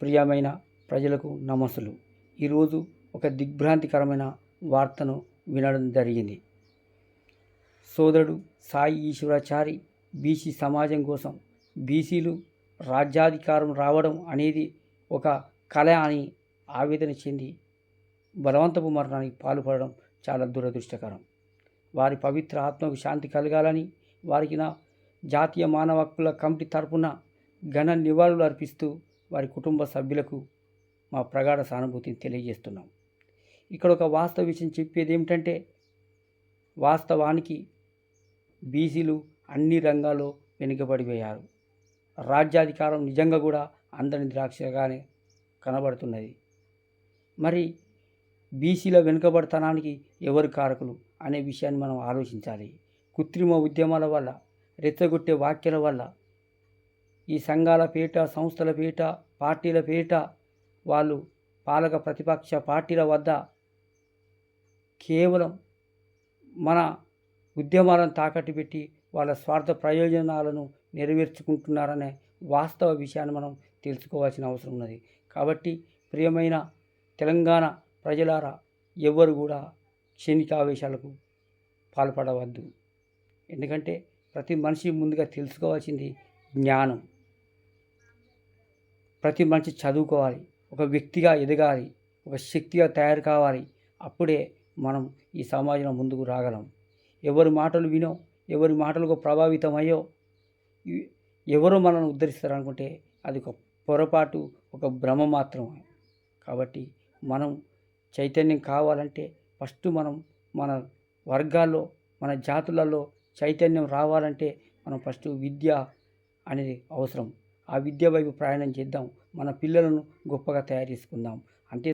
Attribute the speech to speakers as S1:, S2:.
S1: ప్రియమైన ప్రజలకు నమస్సులు. ఈరోజు ఒక దిగ్భ్రాంతికరమైన వార్తను వినడం జరిగింది. సోదరుడు సాయి ఈశ్వరాచారి బీసీ సమాజం కోసం బీసీలు రాజ్యాధికారం రావడం అనేది ఒక కళ అని ఆవేదన చెంది బలవంతపు మరణానికి పాల్పడడం చాలా దురదృష్టకరం. వారి పవిత్ర ఆత్మకు శాంతి కలగాలని వారికి నా జాతీయ మానవ హక్కుల కమిటీ తరపున ఘన నివాళులు అర్పిస్తూ వారి కుటుంబ సభ్యులకు మా ప్రగాఢ సానుభూతిని తెలియజేస్తున్నాం. ఇక్కడ ఒక వాస్తవ విషయం చెప్పేది ఏమిటంటే వాస్తవానికి బీసీలు అన్ని రంగాల్లో వెనుకబడిపోయారు. రాజ్యాధికారం నిజంగా కూడా అందరిని ద్రాక్షగానే కనబడుతున్నది. మరి బీసీల వెనుకబడతనానికి ఎవరు కారకులు అనే విషయాన్ని మనం ఆలోచించాలి. కృత్రిమ ఉద్యమాల వల్ల రెచ్చగొట్టే వ్యాఖ్యల వల్ల ఈ సంఘాల పేట సంస్థల పేట పార్టీల పేట వాళ్ళు పాలక ప్రతిపక్ష పార్టీల వద్ద కేవలం మన ఉద్యమాలను తాకట్టు పెట్టి వాళ్ళ స్వార్థ ప్రయోజనాలను నెరవేర్చుకుంటున్నారనే వాస్తవ విషయాన్ని మనం తెలుసుకోవాల్సిన అవసరం ఉన్నది. కాబట్టి ప్రియమైన తెలంగాణ ప్రజలారా ఎవరు కూడా క్షణికావేశాలకు పాల్పడవద్దు. ఎందుకంటే ప్రతి మనిషి ముందుగా తెలుసుకోవాల్సింది జ్ఞానం. ప్రతి మనిషి చదువుకోవాలి ఒక వ్యక్తిగా ఎదగాలి ఒక శక్తిగా తయారు కావాలి. అప్పుడే మనం ఈ సమాజంలో ముందుకు రాగలం. ఎవరి మాటలు వినో ఎవరి మాటలకు ప్రభావితమయ్యో ఎవరో మనల్ని ఉద్ధరిస్తారనుకుంటే అది ఒక పొరపాటు ఒక భ్రమ మాత్రమే. కాబట్టి మనం చైతన్యం కావాలంటే ఫస్ట్ మనం మన వర్గాల్లో మన జాతులలో చైతన్యం రావాలంటే మనం ఫస్ట్ విద్య అనేది అవసరం. ఆ విద్య వైపు ప్రయాణం చేద్దాం. మన పిల్లలను గొప్పగా తయారు చేసుకుందాం. అంతే